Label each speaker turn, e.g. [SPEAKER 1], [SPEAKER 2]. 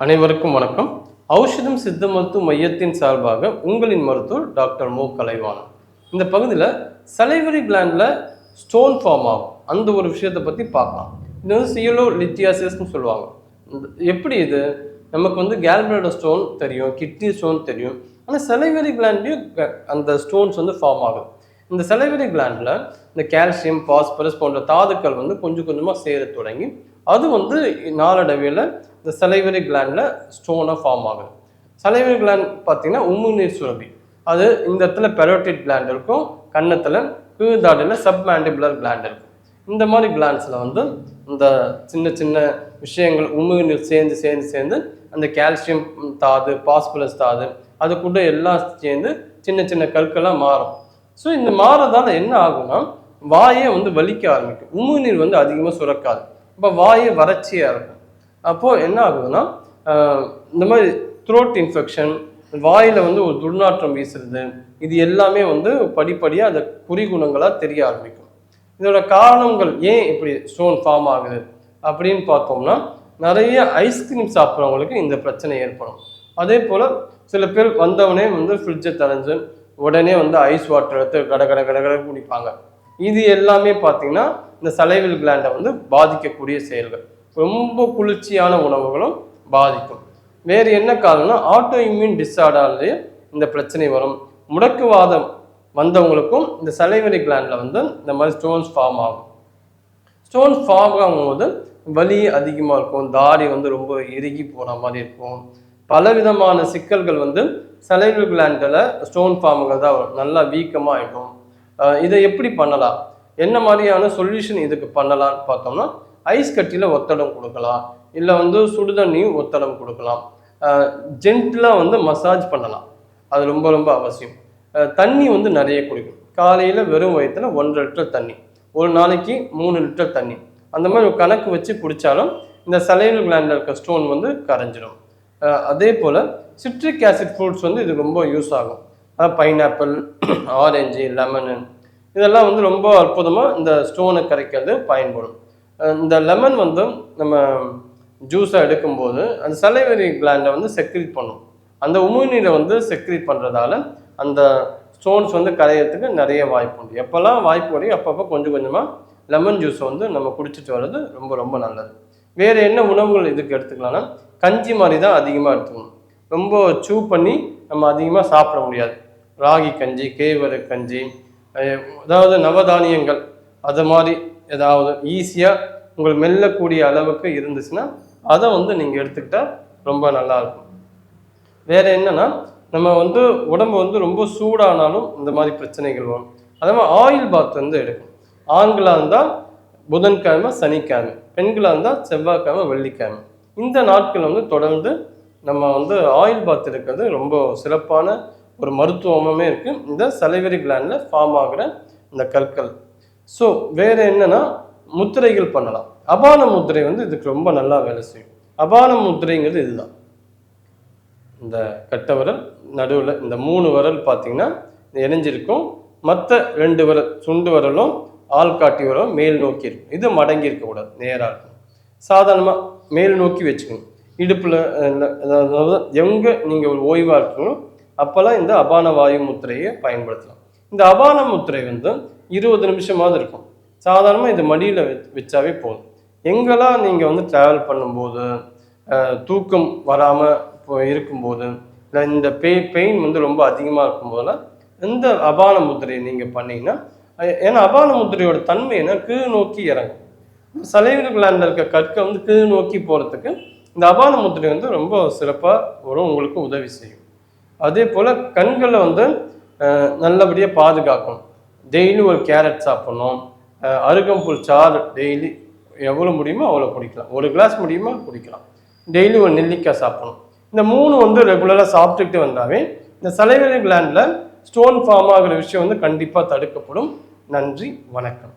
[SPEAKER 1] அனைவருக்கும் வணக்கம். ஔஷதம் சித்த மருத்துவ மையத்தின் சார்பாக உங்களின் மருத்துவர் டாக்டர் மு. கலைவாணன். இந்த பகுதியில் சலைவரி கிளாண்டில் ஸ்டோன் ஃபார்ம் ஆகும். அந்த ஒரு விஷயத்தை பற்றி பார்க்கலாம். இது வந்து சியலோ லித்தியாசிஸ்னு சொல்லுவாங்க. இந்த- எப்படி இது? நமக்கு வந்து கேல்பிரடோ ஸ்டோன் தெரியும் கிட்னி ஸ்டோன் தெரியும். ஆனால் செலைவரி கிளாண்ட்லேயும் அந்த ஸ்டோன்ஸ் வந்து ஃபார்ம் ஆகும். இந்த செலைவரி கிளாண்டில் இந்த கால்சியம் பாஸ்பரஸ் போன்ற தாதுக்கள் வந்து கொஞ்சம் கொஞ்சமாக சேர தொடங்கி அது வந்து நாளடைவில் இந்த சலைவரி கிளாண்டில் ஸ்டோனாக ஃபார்ம் ஆகுது. சலைவரி கிளாண்ட் பார்த்தீங்கன்னா உமிழ்நீர் சுரபி அது இந்த இடத்துல பெரோட்டிட் கிளாண்ட் இருக்கும் கன்னத்தில் கீழ்தாடியில் சப்மேண்டிபுலர் கிளாண்ட் இருக்கும். இந்த மாதிரி கிளாண்ட்ஸில் வந்து இந்த சின்ன சின்ன விஷயங்கள் உமிழ்நீர் சேர்ந்து சேர்ந்து சேர்ந்து அந்த கால்சியம் தாது பாஸ்பரஸ் தாது அது கூட எல்லாம் சேர்ந்து சின்ன சின்ன கற்களாக மாறும். ஸோ இந்த மாறதால என்ன ஆகும்னா வாயை வந்து வலிக்க ஆரம்பிக்கும். உமிழ்நீர் வந்து அதிகமாக சுரக்காது. இப்போ வாயே வறட்சியாக இருக்கும். அப்போது என்ன ஆகுதுன்னா இந்த மாதிரி த்ரோட் இன்ஃபெக்ஷன் வாயில் வந்து ஒரு துர்நாற்றம் வீசுறது இது எல்லாமே வந்து படிப்படியாக அந்த குறிகுணங்களாக தெரிய ஆரம்பிக்கும். இதோட காரணங்கள் ஏன் இப்படி ஸ்டோன் ஃபார்ம் ஆகுது அப்படின்னு பார்த்தோம்னா நிறைய ஐஸ்கிரீம் சாப்பிட்றவங்களுக்கு இந்த பிரச்சனை ஏற்படும். அதே போல் சில பேர் வந்தவனே வந்து ஃப்ரிட்ஜை தரைஞ்சு உடனே வந்து ஐஸ் வாட்டர் எடுத்து கட கட கட கட குடிப்பாங்க. இது எல்லாமே பார்த்தீங்கன்னா இந்த சலைவில் கிளாண்டை வந்து பாதிக்கக்கூடிய செயல்கள். ரொம்ப குளிர்ச்சியான உணவுகளும் பாதிக்கும். வேறு என்ன காரணம்னா ஆட்டோ இம்யூன் டிஸார்டர்லேயே இந்த பிரச்சனை வரும். முடக்குவாதம் வந்தவங்களுக்கும் இந்த சலைவரி கிளாண்டில் வந்து இந்த மாதிரி ஸ்டோன்ஸ் ஃபார்ம் ஆகும். ஸ்டோன்ஸ் ஃபார்ம் ஆகும்போது வலி அதிகமாக இருக்கும் தாடி வந்து ரொம்ப இறுகி போன மாதிரி இருக்கும். பல விதமான சிக்கல்கள் வந்து சலைவரி கிளாண்டில் ஸ்டோன் ஃபார்முகள் தான் வரும். நல்லா வீக்கமாக ஆகிடும் இதை எப்படி பண்ணலாம்? என்ன மாதிரியான சொல்யூஷன் இதுக்கு பண்ணலாம்னு பார்த்தோம்னா ஐஸ் கட்டியில் ஒத்தடம் கொடுக்கலாம். இல்லை வந்து சுடுதண்ணியும் ஒத்தடம் கொடுக்கலாம். ஜென்டிலாக வந்து மசாஜ் பண்ணலாம். அது ரொம்ப ரொம்ப அவசியம். தண்ணி வந்து நிறைய குடிக்கும் காலையில் வெறும் வயிற்றுல ஒன்றரை லிட்டர் தண்ணி. ஒரு நாளைக்கு மூணு லிட்டர் தண்ணி. அந்த மாதிரி ஒரு கணக்கு வச்சு குடித்தாலும் இந்த சலைவல் கிளாண்டில் இருக்க ஸ்டோன் வந்து கரைஞ்சிடும் அதே போல் சிட்ரிக் ஆசிட் ஃப்ரூட்ஸ் வந்து இது ரொம்ப யூஸ் ஆகும். பைனாப்பிள் ஆரஞ்சு லெமனு இதெல்லாம் வந்து ரொம்ப அற்புதமாக இந்த ஸ்டோனை கரைக்கிறது பயன்படும். இந்த லெமன் வந்து நம்ம ஜூஸை எடுக்கும்போது அந்த சலைவரி கிளாண்டை வந்து செக்ரீட் பண்ணும். அந்த உமிழ்நீரை வந்து செக்ரீட் பண்ணுறதால அந்த ஸ்டோன்ஸ் வந்து கரையிறதுக்கு நிறைய வாய்ப்பு உண்டு. எப்போல்லாம் வாய்ப்பு வரையும் அப்பப்போ கொஞ்சம் கொஞ்சமாக லெமன் ஜூஸை வந்து நம்ம குடிச்சிட்டு வர்றது ரொம்ப ரொம்ப நல்லது. வேறு என்ன உணவுகள் இதுக்கு எடுத்துக்கலாம்னா கஞ்சி மாதிரி தான் அதிகமாக எடுத்துக்கணும். ரொம்ப சூ பண்ணி நம்ம அதிகமாக சாப்பிட முடியாது. ராகி கஞ்சி கேவரு கஞ்சி அதாவது நவதானியங்கள் அது மாதிரி ஏதாவது ஈஸியாக உங்களுக்கு மெல்லக்கூடிய அளவுக்கு இருந்துச்சுன்னா அதை வந்து நீங்கள் எடுத்துக்கிட்டால் ரொம்ப நல்லாயிருக்கும். வேறு என்னென்னா நம்ம வந்து உடம்பு வந்து ரொம்ப சூடானாலும் இந்த மாதிரி பிரச்சனைகள் வரும். அதே மாதிரி ஆயில் பாத் வந்து எடுக்கும் ஆண்களாக இருந்தால் புதன்கிழமை சனிக்கிழமை. பெண்களாக இருந்தால் செவ்வாய்க்கிழமை வெள்ளிக்கிழமை. இந்த நாட்கள் வந்து தொடர்ந்து நம்ம வந்து ஆயில் பாத் எடுக்கிறது ரொம்ப சிறப்பான ஒரு மருத்துவமுமே இருக்குது இந்த சலைவரி கிளாண்டில் ஃபார்ம் ஆகிற இந்த கற்கள். ஸோ வேறு என்னன்னா முத்திரைகள் பண்ணலாம். அபான முத்திரை வந்து இதுக்கு ரொம்ப நல்லா வேலை செய்யும். அபான முத்திரைங்கிறது இதுதான். இந்த கட்டை விரல் நடுவில் இந்த மூணு விரல் பார்த்தீங்கன்னா இணைஞ்சிருக்கும். மற்ற ரெண்டு விரல் சுண்டு விரலும் ஆள்காட்டி விரலும் மேல் நோக்கி இருக்கும். இது மடங்கி இருக்கக்கூடாது நேராக இருக்கும். சாதாரணமாக மேல் நோக்கி வச்சுக்கணும். இடுப்பில் அதாவது எங்கே நீங்கள் ஒரு ஓய்வாக இருக்கணும் அப்போல்லாம் இந்த அபான வாயு முத்திரையை பயன்படுத்தலாம். இந்த அபான முத்திரை வந்து இருபது நிமிஷமாவது இருக்கும். சாதாரணமாக இது மடியில் வச்சாவே போதும். எங்கெல்லாம் நீங்கள் வந்து ட்ராவல் பண்ணும்போது தூக்கம் வராமல் இப்போ இருக்கும்போது இல்லை இந்த பெய் பெயின் வந்து ரொம்ப அதிகமாக இருக்கும்போதெல்லாம் இந்த அபான முத்திரையை நீங்கள் பண்ணீங்கன்னா ஏன்னா அபான முத்திரையோட தன்மை என்ன? கீழ் நோக்கி இறங்கும். சலைவரி கிளாண்டில் இருக்க கற்கை வந்து கீழ் நோக்கி போகிறதுக்கு இந்த அபான முத்திரை வந்து ரொம்ப சிறப்பாக வரும் உங்களுக்கு உதவி செய்யும். அதே போல் கண்களை வந்து நல்லபடியாக பாதுகாக்கணும். டெய்லி ஒரு கேரட் சாப்பிட்ணும். அருகம்புல் சாறு டெய்லி எவ்வளோ முடியுமோ அவ்வளோ குடிக்கலாம். ஒரு கிளாஸ் முடியுமோ குடிக்கலாம். டெய்லி ஒரு நெல்லிக்காய் சாப்பிடணும். இந்த மூணு வந்து ரெகுலராக சாப்பிட்டுக்கிட்டு வந்தாவே இந்த சலைவரி கிளாண்டில் ஸ்டோன் ஃபார்ம் ஆகிற விஷயம் வந்து கண்டிப்பாக தடுக்கப்படும். நன்றி வணக்கம்.